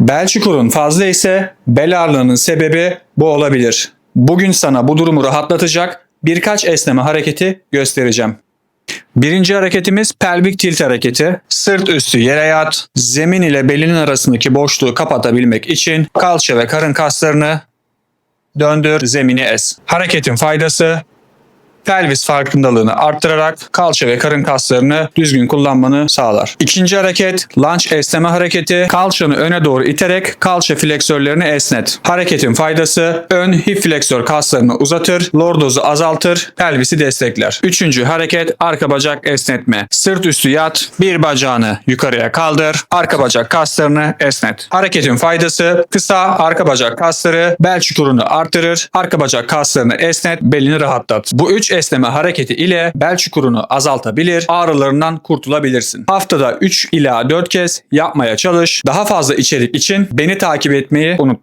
Bel çukurun fazla ise bel ağrılığının sebebi bu olabilir. Bugün sana bu durumu rahatlatacak birkaç esneme hareketi göstereceğim. Birinci hareketimiz pelvik tilt hareketi. Sırt üstü yere yat. Zemin ile belinin arasındaki boşluğu kapatabilmek için kalça ve karın kaslarını döndür, zemini es. Hareketin faydası pelvis farkındalığını arttırarak kalça ve karın kaslarını düzgün kullanmanı sağlar. İkinci hareket lunge esneme hareketi. Kalçanı öne doğru iterek kalça fleksörlerini esnet. Hareketin faydası ön hip fleksör kaslarını uzatır, lordozu azaltır, pelvisi destekler. Üçüncü hareket arka bacak esnetme. Sırt üstü yat, bir bacağını yukarıya kaldır, arka bacak kaslarını esnet. Hareketin faydası kısa arka bacak kasları bel çukurunu artırır, arka bacak kaslarını esnet, belini rahatlat. Bu üç esneme hareketi ile bel çukurunu azaltabilir, ağrılarından kurtulabilirsin. Haftada 3 ila 4 kez yapmaya çalış. Daha fazla içerik için beni takip etmeyi unutma.